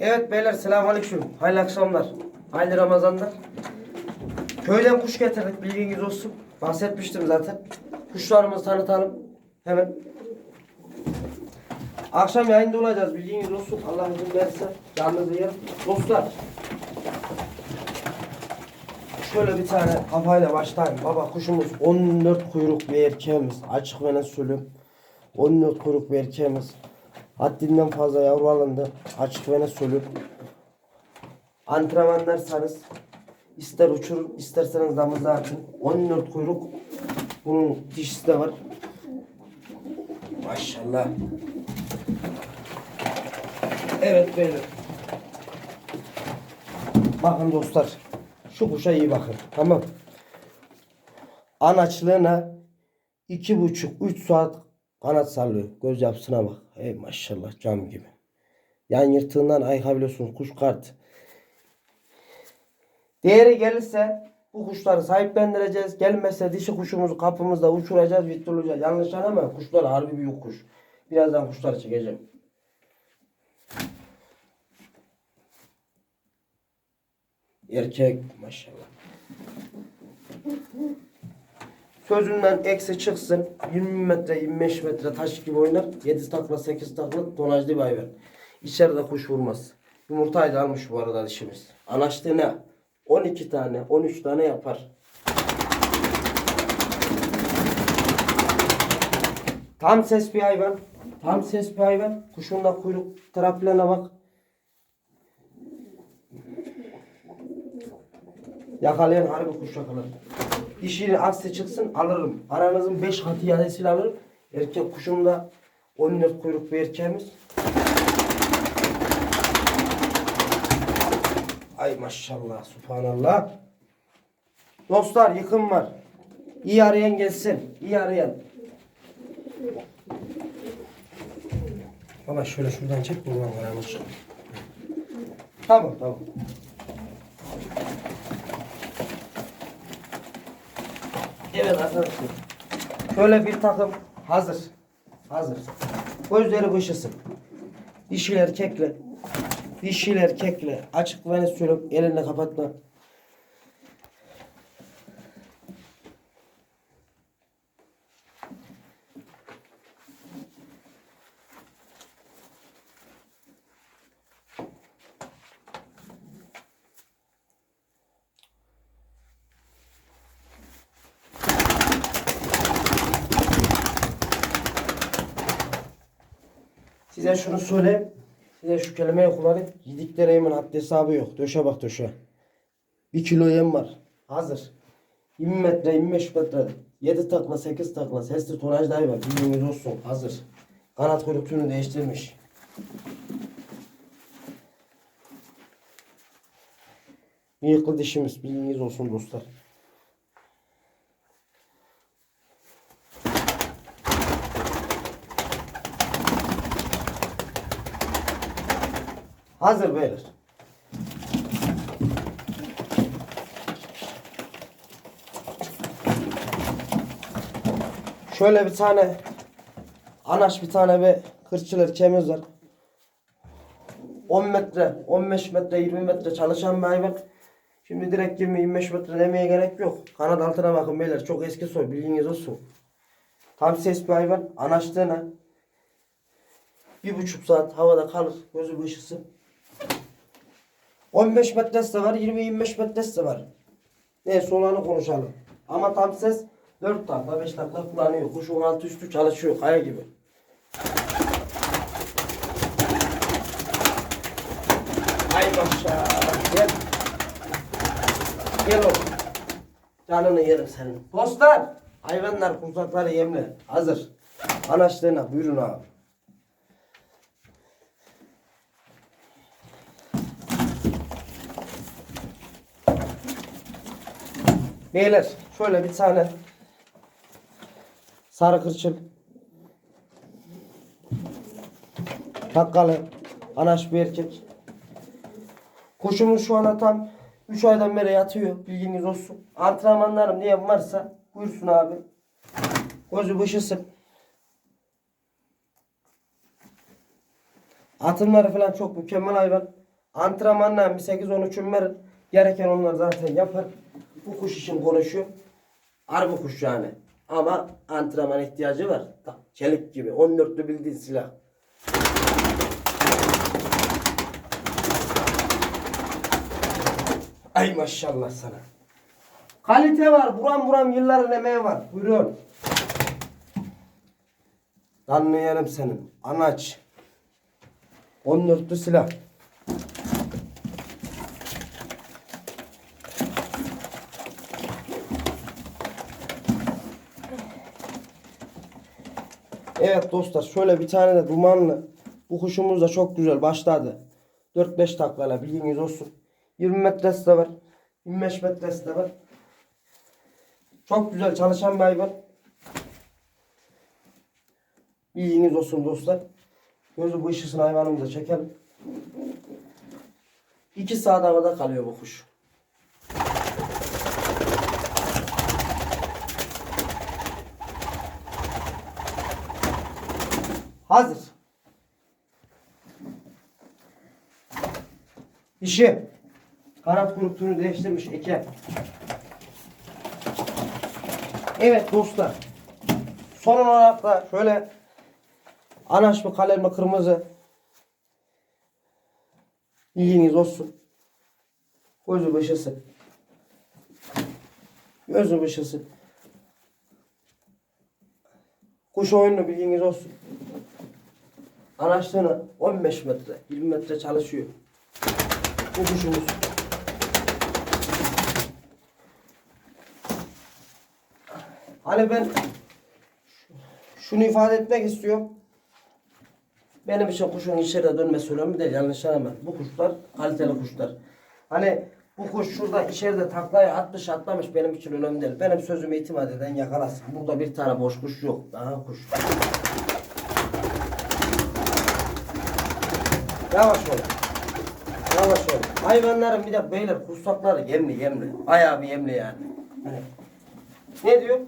Evet beyler selamünaleyküm. Hayırlı akşamlar. Hayırlı Ramazanlar. Köyden kuş getirdik bilginiz olsun. Bahsetmiştim zaten. Kuşlarımızı tanıtalım. Hemen. Akşam yayında olacağız bilginiz olsun. Allah izin verirse canlı yayın. Dostlar. Şöyle bir tane kafayla başlayayım. Baba kuşumuz 14 kuyruk bir erkeğimiz. Açık ve net söylüyorum. 14 kuyruk bir erkeğimiz. Haddinden fazla yavru alındı. Açık ve net söylüyorum. Antrenmanlarsanız ister uçurun isterseniz damızda atın. 14 kuyruk. Bunun dişisi de var. Maşallah. Evet beyler. Bakın dostlar. Şu kuşa iyi bakın. Tamam. Anaçlığına iki buçuk üç saat kanat sallıyor. Göz yapısına bak. Ey maşallah cam gibi. Yan yırtığından ayıkabiliyorsunuz. Kuş kart. Değeri gelirse bu kuşları sahiplendireceğiz. Gelmezse dişi kuşumuzu kapımızda uçuracağız, vittireceğiz. Yanlış anlama. Kuşlar harbi büyük kuş. Birazdan kuşları çekeceğim. Erkek maşallah. Sözünden eksi çıksın. 20 metre 25 metre taş gibi oynar. 7 takla 8 takla tonajlı bir hayvan. İçeride kuş vurmaz. Yumurtayı da almış bu arada dişimiz. Anaçtığına 12 tane 13 tane yapar. Tam ses bir hayvan. Tam ses bir hayvan. Kuşun da kuyruk taraflarına bak. Yakalayan harbi kuş yakalar. Dişini aksi çıksın alırım. Aranızın 5 katı iadesiyle alırım. Erkek kuşum da 14 kuyruk bir erkeğimiz. Ay maşallah subhanallah. Dostlar yıkım var. İyi arayan gelsin. İyi arayan. Bana şöyle şuradan çek buradan aramış. Tamam tamam. Evet arkadaşlar. Şöyle bir takım hazır. Hazır. Gözleri kışısın. Dişil erkekle. Dişil erkekle. Açık ve söylüyorum. Elini kapatma. Size şunu söyleyeyim. Size şu kelimeyi kullanayım. Yedikleri yemin haddi hesabı yok. Döşe bak döşe. Bir kilo yem var. Hazır. 20 metre 25 metre. 7 takla 8 takla. Sesli tonaj dahi var. Bilginiz olsun. Hazır. Kanat kuyruk tüyünü değiştirmiş. Bıyıklı dişimiz. Bilginiz olsun dostlar. Hazır beyler. Şöyle bir tane anaş bir tane bir kırçıl erkeğimiz var. 10 metre, 15 metre, 20 metre çalışan bir hayvan. Şimdi direkt 20-25 metre demeye gerek yok. Kanat altına bakın beyler. Çok eski soy bilginiz olsun. Tam ses bir hayvan. Anaçtığına bir buçuk saat havada kalır. Gözü ışısın. 15 metresi de var, 20-25 metresi de var. Neyse olanı konuşalım. Ama tam ses 4 takla 5 takla kullanıyor. Kuşun altı üstü çalışıyor kaya gibi. Ay maşallah. Gel. Gel oğlum. Canını yerim senin. Dostlar. Hayvanlar kursakları yemle. Hazır. Anaçlığına buyurun abi. Beyler şöyle bir tane sarı kırçıl takkalı anaş bir erkek. Kuşumuz şu anda tam 3 aydan beri yatıyor. Bilginiz olsun. Antrenmanlarım diye varsa buyursun abi. Gözü bışısın. Atımları falan çok mükemmel hayvan. Antrenmanla bir 8-10 uçum verin. Gereken onlar zaten yapar. Bu kuş için konuşuyor. Harbi kuş yani. Ama antrenman ihtiyacı var. Çelik gibi. 14'lü bildiğin silah. Ay maşallah sana. Kalite var. Buram buram yılların emeği var. Buyurun. Anlayalım senin. Anaç. 14'lü silah. Evet dostlar şöyle bir tane de dumanlı. Bu kuşumuz da çok güzel başladı. 4-5 taklayla bilginiz olsun. 20 metresi de var. 25 metresi de var. Çok güzel çalışan bir hayvan. Bilginiz olsun dostlar. Gözü bu ışısını hayvanımıza çekelim. 2 saat havada kalıyor bu kuş. Hazır. İşi. Kanat grupunu değiştirmiş Eke. Evet dostlar. Son olarak da şöyle anaç mı kalem mi kırmızı bilginiz olsun. Gözü başısı. Gözü başısı. Kuş oyunu bilginiz olsun. Anaçlığını 15 metre, 20 metre çalışıyor. Bu kuşumuz. Hani ben şunu ifade etmek istiyorum. Benim için kuşun içeride dönmesi önemli değil. Yanlış anlama. Bu kuşlar kaliteli kuşlar. Hani bu kuş şurada içeride taklayı atmış atlamış benim için önemli değil. Benim sözüme itimat eden yakalasın. Burada bir tane boş kuş yok. Daha kuş. Yavaş ol. Yavaş ol. Hayvanların bir de beyler kursakları yemli yemli. Bayağı bir yemli yani. Hani ne diyor?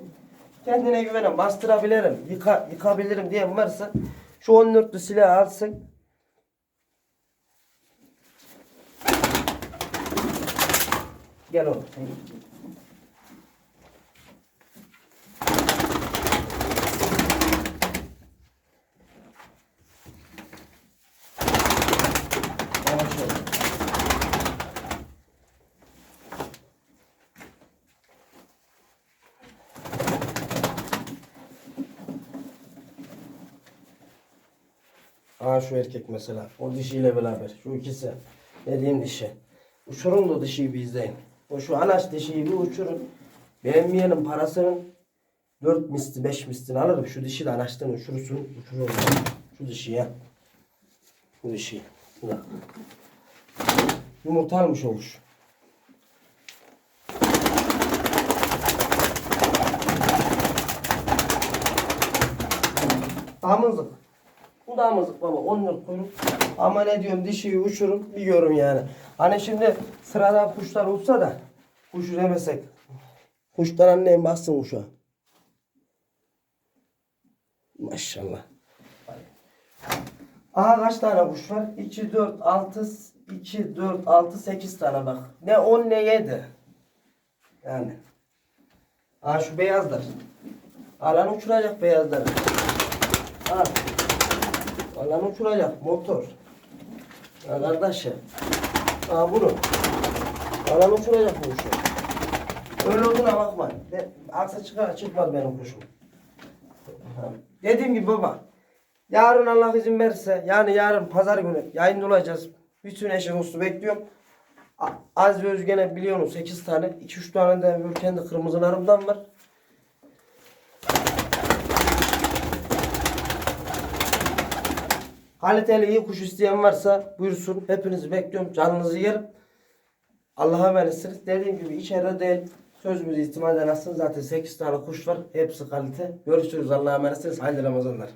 Kendine güvenen bastırabilirim, yıka, yıkabilirim diyen varsa şu 14'lü silahı alsın. Gel oğlum. sen git. Yavaş ol. Aa şu erkek mesela. O dişiyle beraber. Şu ikisi. Dediğim dişi. Uçurun da dişiyi bir izleyin. O şu anaç dişiyi bir uçurun. Beğenmeyenin parasının 4 misli 5 mislini alırım. Şu dişi de anaçtan uçurursun. Uçurur. Şu dişi ya. Bu dişi. Bak. Yumurta almış olmuş. Damızlık. Bu damızlık baba 14 kuyruk. Ama ne diyorum dişiyi uçurun biliyorum yani. Hani şimdi sıradan kuşlar uçsa da kuş yemesek. Kuşlar annem bassın kuşa. Maşallah. Aha kaç tane kuş var? 2, 4, 6, 2, 4, 6, 8 tane bak. Ne 10 ne 7. Yani. Aha şu beyazlar. Alan uçuracak beyazları. Ha. Alan uçuracak motor. Ya kardeşim. Ha bunu. Alan uçuracak bu kuşu. Öyle olduğuna bakma. Aksa çıkar çıkmaz benim kuşum. Dediğim gibi baba. Yarın Allah izin verirse yani yarın pazar günü yayında olacağız. Bütün eşi dostu bekliyorum. Az ve Özgen'e biliyorsunuz 8 tane. 2-3 tane de kendi kırmızılarımdan var. Kaliteli iyi kuş isteyen varsa buyursun. Hepinizi bekliyorum. Canınızı yerim. Allah'a emanetsiniz. Dediğim gibi içeride değil. Sözümüzü ihtimal edersiniz. Zaten 8 tane kuş var. Hepsi kalite. Görüşürüz. Allah'a emanetsiniz. Hayırlı Ramazanlar.